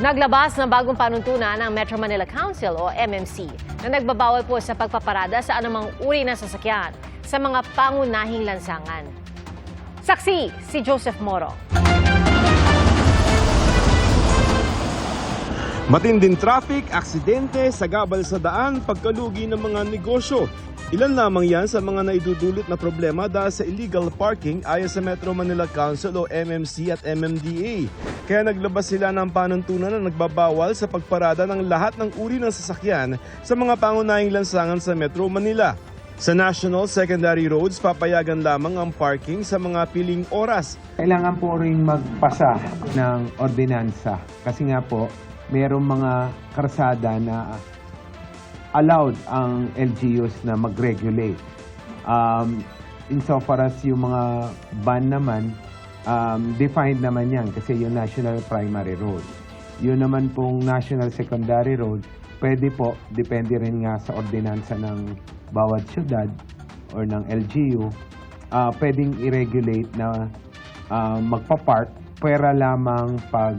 Naglabas ng bagong panuntunan ng Metro Manila Council o MMC na nagbabawal po sa pagpaparada sa anumang uri ng sasakyan sa mga pangunahing lansangan. Saksi si Joseph Moro. Matinding traffic, aksidente, sagabal sa daan, pagkalugi ng mga negosyo. Ilan lamang yan sa mga naidudulot na problema dahil sa illegal parking ayon sa Metro Manila Council o MMC at MMDA. Kaya naglabas sila ng panuntunan na nagbabawal sa pagparada ng lahat ng uri ng sasakyan sa mga pangunahing lansangan sa Metro Manila. Sa national secondary roads, papayagan lamang ang parking sa mga piling oras Kailangan po rin magpasa ng ordinansa kasi nga po merong mga karsada na allowed ang LGUs na mag-regulate. Um, insofar as yung mga ban naman, um, defined naman yan kasi yung national primary road. Yun naman pong national secondary road, pwede po, depende rin nga sa ordinansa ng bawat syudad or ng LGU, ah, pwedeng i-regulate na ah, magpa-park pwera lamang pag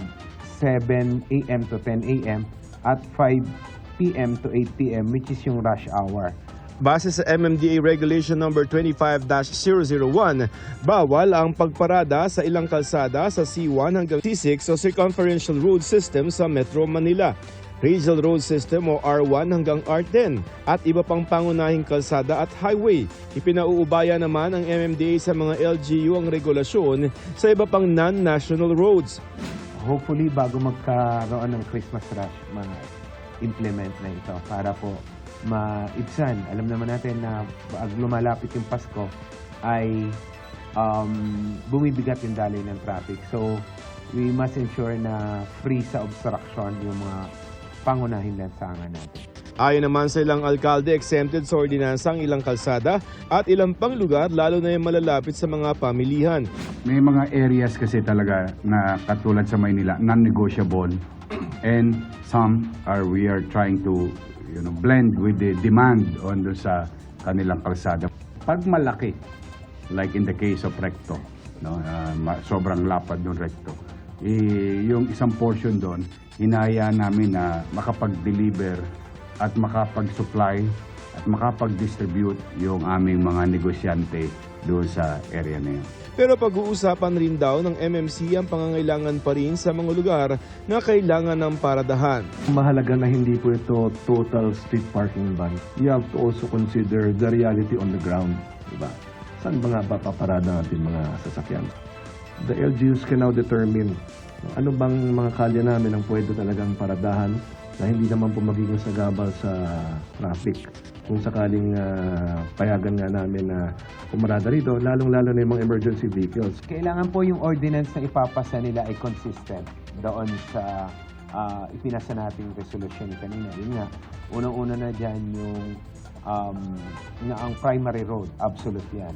7 a.m. to 10 a.m. at 5 p.m. to 8 p.m. which is yung rush hour. Base sa MMDA Regulation Number 25-001, bawal ang pagparada sa ilang kalsada sa C1 hanggang C6 o Circumferential Road System sa Metro Manila, Regional Road System o R1 hanggang R10 at iba pang pangunahing kalsada at highway. Ipinauubaya naman ng MMDA sa mga LGU ang regulasyon sa iba pang non-national roads. Hopefully bago magkaroon ng Christmas rush, ma-implement na ito para po maibsan. Alam naman natin na pag lumalapit yung Pasko ay um, bumibigat yung daloy ng traffic. So, we must ensure na free sa obstruction yung mga pangunahing lansangan natin. Ayon naman sa ilang alkalde, exempted sa ordinansa ang ilang kalsada at ilang pang lugar lalo na yung malalapit sa mga pamilihan. May mga areas kasi talaga na katulad sa Maynila, non-negotiable. And some are we are trying to you know blend with the demand on doon sa kanilang kalsada. Pag malaki, like in the case of Recto, no, ma- sobrang lapad ng Recto. Eh, yung isang portion doon, hinaya namin na makapag-deliver at makapag-supply at makapag-distribute yung aming mga negosyante doon sa area na yun. Pero pag-uusapan rin daw ng MMC ang pangangailangan pa rin sa mga lugar na kailangan ng paradahan. Mahalaga na hindi po ito total street parking ban. You have to also consider the reality on the ground. Diba? Saan ba nga ba paparada natin mga sasakyan? The LGUs can now determine ano bang mga kalye namin ang pwede talagang paradahan na hindi naman po magiging sagabal sa traffic. Kung sakaling ah, payagan nga namin na pumarada rito, lalong-lalo na yung mga emergency vehicles. Kailangan po yung ordinance na ipapasa nila ay consistent doon sa ah, ipinasa nating resolution kanina. Yun nga, unang-una na dyan yung um, na ang primary road, absolute yan.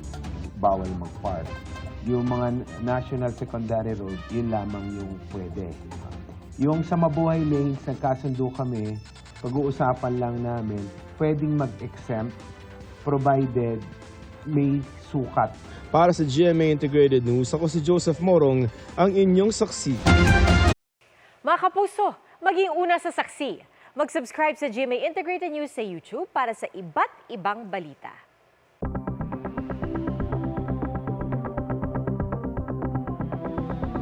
Bawal mag-park. Yung mga national secondary road, yun lamang yung pwede. Yung sa mabuhay lanes, nagkasundo kami, pag-uusapan lang namin, pwedeng mag-exempt provided may sukat Para sa GMA Integrated News, ako si Joseph Morong, ang inyong saksi. Mga kapuso, maging una sa saksi. Mag-subscribe sa GMA Integrated News sa YouTube para sa iba't ibang balita.